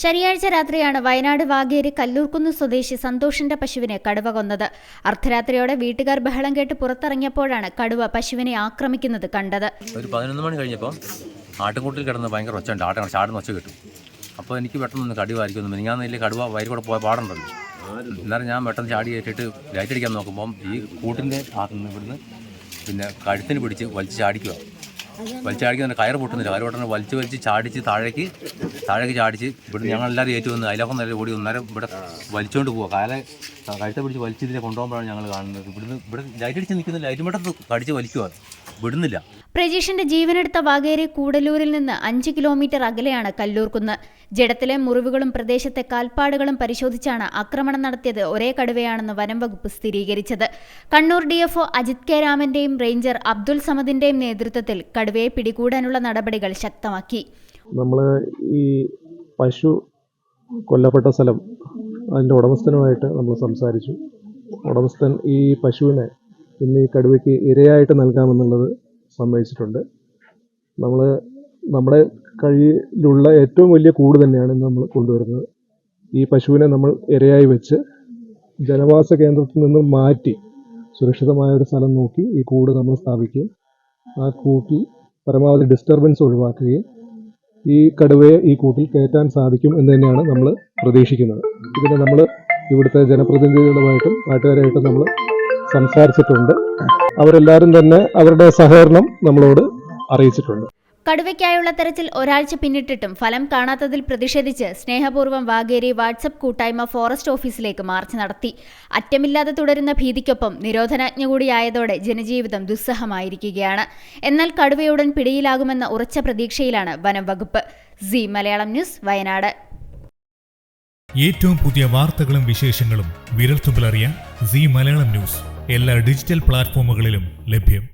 ശനിയാഴ്ച രാത്രിയാണ് വയനാട് വാഗേരി കല്ലൂർക്കുന്ന് സ്വദേശി സന്തോഷിന്റെ പശുവിനെ കടുവ കൊന്നത്. അർദ്ധരാത്രിയോടെ വീട്ടുകാർ ബഹളം കേട്ട് പുറത്തിറങ്ങിയപ്പോഴാണ് കടുവ പശുവിനെ ആക്രമിക്കുന്നത് കണ്ടത്. ഒരു പതിനൊന്ന് മണി കഴിഞ്ഞപ്പോൾ ആട്ടുകൂട്ടിൽ കിടന്ന് ഭയങ്കര ഒച്ചയുണ്ട്. ആട്ടം ചാടുന്ന ഒച്ച കിട്ടും. അപ്പോൾ എനിക്ക് പെട്ടെന്ന് ഒന്ന് കടുവ ആയിരിക്കും മിനിങ്ങാന്നില്ല കടുവ വയറ് കൂടെ പോയ പാടുണ്ടല്ലോ. എന്നാലും ഞാൻ പെട്ടെന്ന് ചാടി കയറ്റിയിട്ട് ലൈറ്റ് അടിക്കാൻ നോക്കുമ്പം ഈ കൂട്ടിന്റെ ആത്തുനിന്ന് ഇവിടുന്ന് പിന്നെ കഴുത്തിന് പിടിച്ച് വലിച്ച് ചാടിക്കുക വലിച്ച് ചാടിക്കുന്ന കയർ പൊട്ടുന്നില്ല. കയർ പൊട്ടുന്ന വലിച്ച് വലിച്ച് ചാടിച്ച് താഴേക്ക് താഴേക്ക് ചാടിച്ച് ഇവിടുന്ന് ഞങ്ങളെല്ലാവരും ഏറ്റു വന്ന് അതിലൊക്കെ നല്ല ഓടി ഒന്നേരം ഇവിടെ വലിച്ചുകൊണ്ട് പോവുക കാലെ കഴുത്തെ പിടിച്ച് വലിച്ച് ഇതിനെ കൊണ്ടുപോകുമ്പോഴാണ് ഞങ്ങൾ കാണുന്നത്. ഇവിടുന്ന് ഇവിടെ ലൈറ്റ് അടിച്ച് നിൽക്കുന്ന ലൈറ്റ് മട്ടത്ത് കടിച്ച് വലിക്കുക വിടുന്നില്ല. പ്രജീഷിന്റെ ജീവനെടുത്ത വാഗേരി കൂടലൂരിൽ നിന്ന് അഞ്ച് കിലോമീറ്റർ അകലെയാണ് കല്ലൂർക്കുന്ന്. ജഡത്തിലെ മുറിവുകളും പ്രദേശത്തെ കാൽപ്പാടുകളും പരിശോധിച്ചാണ് ആക്രമണം നടത്തിയത് ഒരേ കടുവയാണെന്ന് വനം വകുപ്പ് സ്ഥിരീകരിച്ചത്. കണ്ണൂർ ഡിഎഫ്ഒ അജിത് കെ രാമന്റെയും റേഞ്ചർ അബ്ദുൽ സമദിന്റെയും നേതൃത്വത്തിൽ കടുവയെ പിടികൂടാനുള്ള നടപടികൾ ശക്തമാക്കി. നമ്മൾ ഈ പശു കൊല്ലപ്പെട്ട സ്ഥലം അതിന്റെ ഉടമസ്ഥനുമായിട്ട് നമ്മൾ സംസാരിച്ചു. ഉടമസ്ഥൻ ഈ പശുവിനെ ഇന്ന് ഈ കടുവയ്ക്ക് ഇരയായിട്ട് നൽകാമെന്നുള്ളത് സമ്മതിച്ചിട്ടുണ്ട്. നമ്മൾ നമ്മുടെ കഴിയിലുള്ള ഏറ്റവും വലിയ കൂട് തന്നെയാണ് ഇന്ന് നമ്മൾ കൊണ്ടുവരുന്നത്. ഈ പശുവിനെ നമ്മൾ ഇരയായി വെച്ച് ജനവാസ കേന്ദ്രത്തിൽ നിന്ന് മാറ്റി സുരക്ഷിതമായ ഒരു സ്ഥലം നോക്കി ഈ കൂട് നമ്മൾ സ്ഥാപിക്കുകയും ആ കൂട്ടിൽ പരമാവധി ഡിസ്റ്റർബൻസ് ഒഴിവാക്കുകയും ഈ കടുവയെ ഈ കൂട്ടിൽ കയറ്റാൻ സാധിക്കും എന്ന് തന്നെയാണ് നമ്മൾ പ്രതീക്ഷിക്കുന്നത്. ഇതിന് നമ്മൾ ഇവിടുത്തെ ജനപ്രതിനിധികളുമായിട്ടും നാട്ടുകാരായിട്ടും നമ്മൾ സംസാരിച്ചിട്ടുണ്ട്. അവരെല്ലാവരും തന്നെ അവരുടെ സഹകരണം നമ്മളോട് അറിയിച്ചിട്ടുണ്ട്. കടുവയ്ക്കായുള്ള തെരച്ചിൽ ഒരാഴ്ച പിന്നിട്ടിട്ടും ഫലം കാണാത്തതിൽ പ്രതിഷേധിച്ച് സ്നേഹപൂർവം വാഗേരി വാട്സപ്പ് കൂട്ടായ്മ ഫോറസ്റ്റ് ഓഫീസിലേക്ക് മാർച്ച് നടത്തി. അറ്റമില്ലാതെ തുടരുന്ന ഭീതിക്കൊപ്പം നിരോധനാജ്ഞ കൂടിയായതോടെ ജനജീവിതം ദുസ്സഹമായിരിക്കുകയാണ്. എന്നാൽ കടുവയുടൻ പിടിയിലാകുമെന്ന ഉറച്ച പ്രതീക്ഷയിലാണ് വനം വകുപ്പ്. C Malayalam news Wayanad. ഏറ്റവും പുതിയ വാർത്തകളും വിശേഷങ്ങളും വിരൽത്തുമ്പിലറിയാൻ സി മലയാളം ന്യൂസ്. എല്ലാ ഡിജിറ്റൽ പ്ലാറ്റ്ഫോമുകളിലും ലഭ്യം.